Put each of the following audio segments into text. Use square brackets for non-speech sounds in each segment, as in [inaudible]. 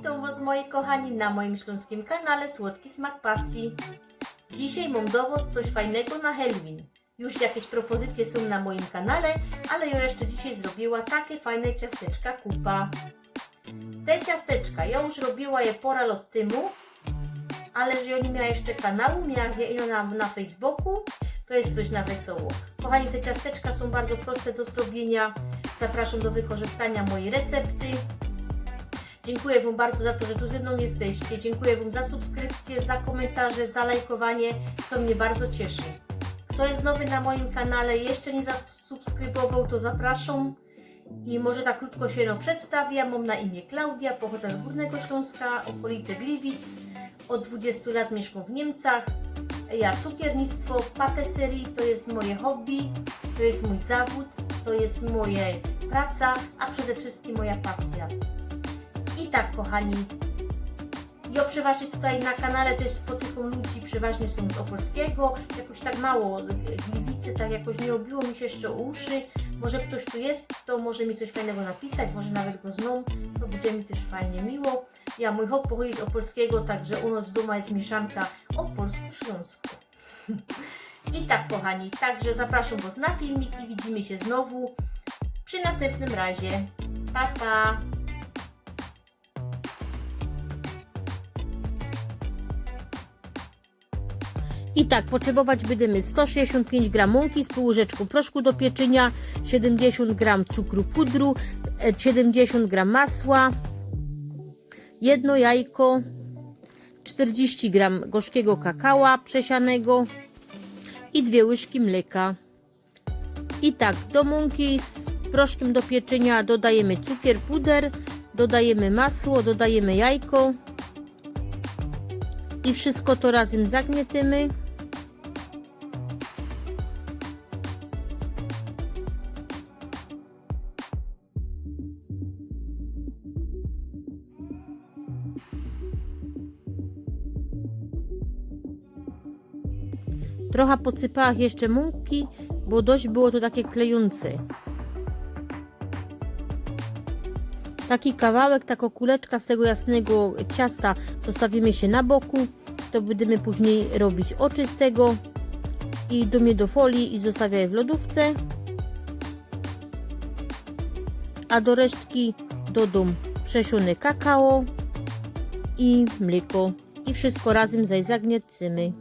Witam Was moi kochani na moim śląskim kanale Słodki Smak Pasji. Dzisiaj mam do Was coś fajnego na Halloween. Już jakieś propozycje są na moim kanale, ale ja jeszcze dzisiaj zrobiła takie fajne ciasteczka kupa. Te ciasteczka, ja już robiła je pora lat temu, ale że ja nie miała jeszcze kanału, miała je na, na Facebooku, to jest coś na wesoło. Kochani, te ciasteczka są bardzo proste do zrobienia. Zapraszam do wykorzystania mojej recepty. Dziękuję Wam bardzo za to, że tu ze mną jesteście. Dziękuję Wam za subskrypcję, za komentarze, za lajkowanie, co mnie bardzo cieszy. Kto jest nowy na moim kanale, jeszcze nie zasubskrybował, to zapraszam. I może tak krótko się no przedstawię. Mam na imię Klaudia, pochodzę z Górnego Śląska, okolice Gliwic. Od 20 lat mieszkam w Niemcach. Ja cukiernictwo, patisserie to jest moje hobby, to jest mój zawód, to jest moja praca, a przede wszystkim moja pasja. I tak, kochani, ja przeważnie tutaj na kanale też spotykam ludzi, przeważnie są z Opolskiego, jakoś tak mało, Gliwicy, tak jakoś nie obiło mi się jeszcze uszy. Może ktoś tu jest, to może mi coś fajnego napisać, może nawet go zną, to będzie mi też fajnie miło. Ja, mój hop pochodzi z Opolskiego, także u nas w domu jest mieszanka opolsko-śląsko. [laughs] I tak, kochani, także zapraszam Was na filmik i widzimy się znowu przy następnym razie. Pa, pa! I tak, potrzebować będziemy 165 g mąki z pół łyżeczką proszku do pieczenia, 70 g cukru pudru, e, 70 g masła, jedno jajko, 40 g gorzkiego kakała przesianego i dwie łyżki mleka. I tak, do mąki z proszkiem do pieczenia dodajemy cukier, puder, dodajemy masło, dodajemy jajko i wszystko to razem zagnietamy. Trochę podsypałam jeszcze mąki, bo dość było to takie klejące. Taki kawałek, taka kuleczka z tego jasnego ciasta zostawimy się na boku. To będziemy później robić oczy z tego i do mnie do folii i zostawię w lodówce. A do resztki dodam przesione kakao i mleko i wszystko razem zaś zagniecimy.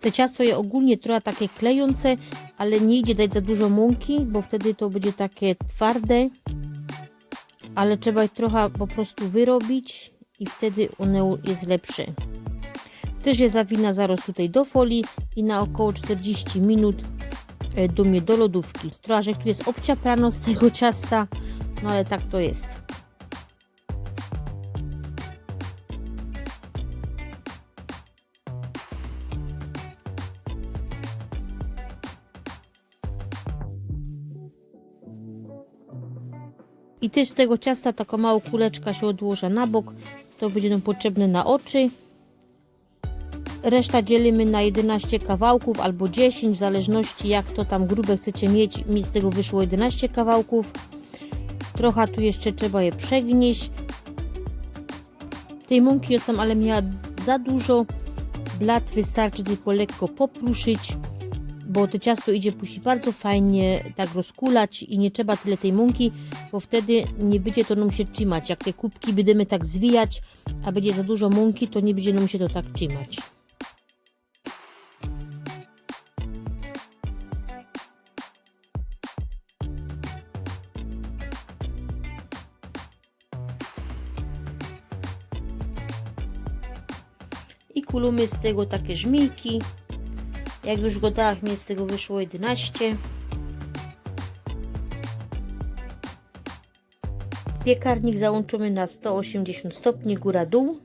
Te ciasto je ogólnie trochę takie klejące, ale nie idzie dać za dużo mąki, bo wtedy to będzie takie twarde. Ale trzeba je trochę po prostu wyrobić i wtedy one jest lepsze. Też je zawina zaraz tutaj do folii i na około 40 minut e, do mnie do lodówki. Trochę, że tu jest obciaprano z tego ciasta, no ale tak to jest. I też z tego ciasta taka mała kuleczka się odłoża na bok. To będzie nam potrzebne na oczy. Reszta dzielimy na 11 kawałków albo 10, w zależności jak to tam grube chcecie mieć. Mi z tego wyszło 11 kawałków. Trochę tu jeszcze trzeba je przegnieść. Tej mąki ja sam ale miała za dużo. Blat wystarczy tylko lekko popruszyć bo to ciasto idzie później bardzo fajnie tak rozkulać i nie trzeba tyle tej mąki, bo wtedy nie będzie to nam się trzymać. Jak te kubki będziemy tak zwijać, a będzie za dużo mąki, to nie będzie nam się to tak trzymać. I kulimy z tego takie żmijki. Jak już go dałam, mi z tego wyszło 11. Piekarnik załączymy na 180 stopni góra-dół.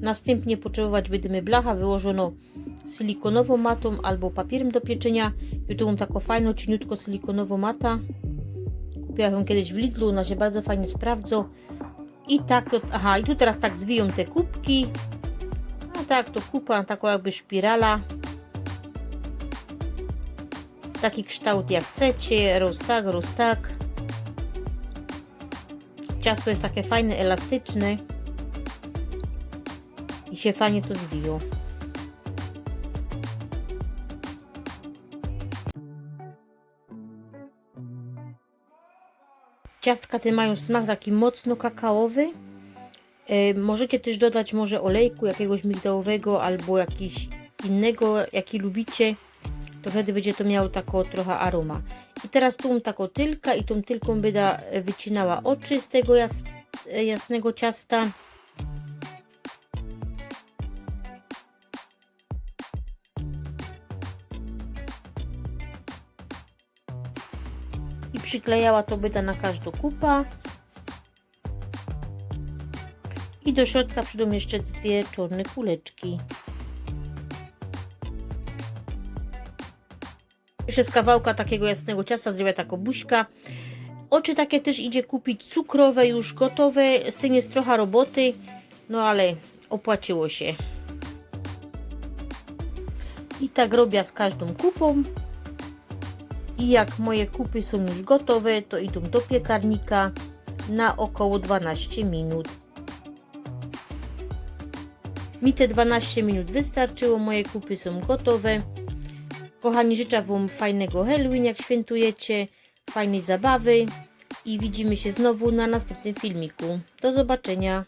Następnie potrzebować będziemy blacha wyłożono silikonową matą albo papierem do pieczenia. I mam taką fajną, cieniutko silikonową mata. Kupiłam ją kiedyś w Lidlu, ona się bardzo fajnie sprawdza. I tak to, aha, i tu teraz tak zwiją te kubki. A tak, to kupa, taką jakby szpirala. Taki kształt jak chcecie, roz tak, roz tak. Ciasto jest takie fajne, elastyczne się fajnie to zwiją. Ciastka te mają smak taki mocno kakaowy. E, możecie też dodać może olejku jakiegoś migdałowego albo jakiś innego, jaki lubicie. To wtedy będzie to miało taką trochę aroma. I teraz tą taką tylka i tą tylką będę wycinała oczy z tego jas, jasnego ciasta. I przyklejała to byda na każdą kupa. I do środka przyjdą jeszcze dwie czarne kuleczki. Jeszcze z kawałka takiego jasnego ciasta zrobię taką buźka. Oczy takie też idzie kupić cukrowe, już gotowe. Z tym jest trochę roboty, no ale opłaciło się. I tak robię z każdą kupą. I jak moje kupy są już gotowe, to idą do piekarnika na około 12 minut. Mi te 12 minut wystarczyło, moje kupy są gotowe. Kochani, życzę Wam fajnego Halloween, jak świętujecie, fajnej zabawy i widzimy się znowu na następnym filmiku. Do zobaczenia.